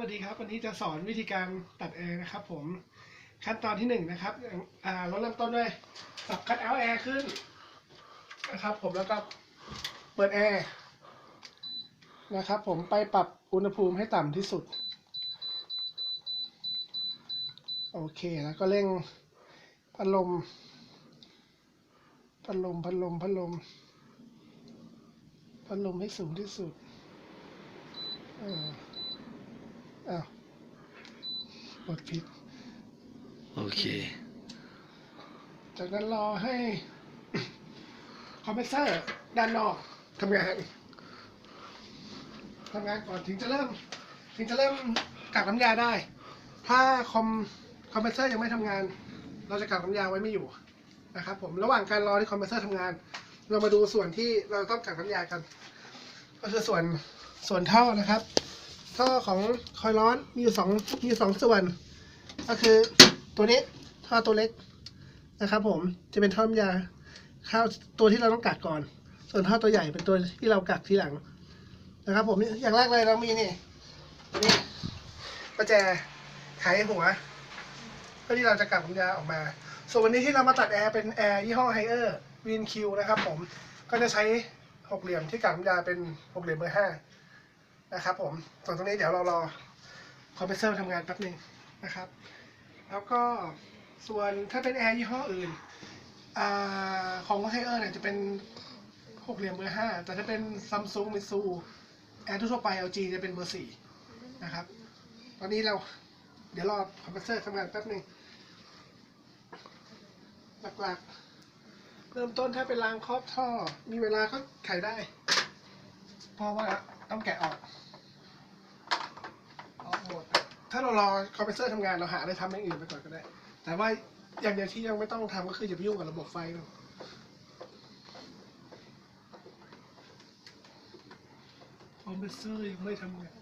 สวัสดีครับ วันนี้จะสอนวิธีการตัดแอร์นะครับ ผมขั้นตอนที่หนึ่งนะครับอ่าเราเริ่มต้นด้วยปรับคัดเอาแอร์ขึ้นนะครับ ผมแล้วก็เปิดแอร์นะครับ ผมไปปรับอุณหภูมิให้ต่ำที่สุด โอเคแล้วก็เร่งพัดลมพัดลมพัดลมพัดลมพัดลมให้สูงที่สุดเออ อ้าวกดผิด โอเค จากนั้นรอให้ คอมเพรสเซอร์ด้านนอกทำงานทำงานก่อนถึงจะเริ่ม ถึงจะเริ่มกักน้ำยาได้ ถ้าคอมคอมเพรสเซอร์ยังไม่ทำงาน เราจะกักน้ำยาไว้ไม่อยู่นะครับผมระหว่างการรอที่คอมเพรสเซอร์ทำงาน เรามาดูส่วนที่เราต้องกักน้ำยากัน ก็คือส่วนส่วนท่อนะครับ ท่อของคอยล์ร้อนมีอยู่สองมีอยู่สองส่วน ก็คือตัวนี้ท่อตัวเล็กนะครับ ผมจะเป็นท่อน้ำยาข้าวตัวที่เราต้องกักก่อน ส่วนท่อตัวใหญ่เป็นตัวที่เรากักทีหลังนะครับ ผมอย่างแรกเลยเรามีนี่นี่ประแจไขหัวเพื่อที่เราจะกักน้ำยาออกมา ส่วนวันนี้ที่เรามาตัดแอร์เป็นแอร์ยี่ห้อไฮเออร์วินคิวนะครับ ผมก็จะใช้หกเหลี่ยมที่กักน้ำยาเป็นหกเหลี่ยมเบอร์ห้า นะครับผมส่วนตรงนี้เดี๋ยวเรารอคอมเพรสเซอร์ทำงานแป๊บหนึ่งนะครับ แล้วก็ส่วนถ้าเป็นแอร์ยี่ห้ออื่นอของไฮเออร์เนี่ยจะเป็นหกเหลี่ยมเบอร์ห้าแต่ถ้าเป็นซัมซุงมิซูแอร์ทั่วไป LG จะเป็นเบอร์สี่นะครับ ตอนนี้เราเดี๋ยวรอคอมเพรสเซอร์ทำงานแป๊บหนึ่งหลักๆ เริ่มต้นถ้าเป็นรางครอบท่อ มีเวลาก็ไขได้ เพราะว่า ต้องแกะออกออกหมดถ้าเรารอคอมเพรสเซอร์ทำงานเราหาอะไรทำอย่างอื่นไปก่อนก็ได้ แต่ว่าอย่างเดียวที่ยังไม่ต้องทำก็คืออย่าไปยุ่งกับระบบไฟเราคอมเพรสเซอร์ยังไม่ทำงาน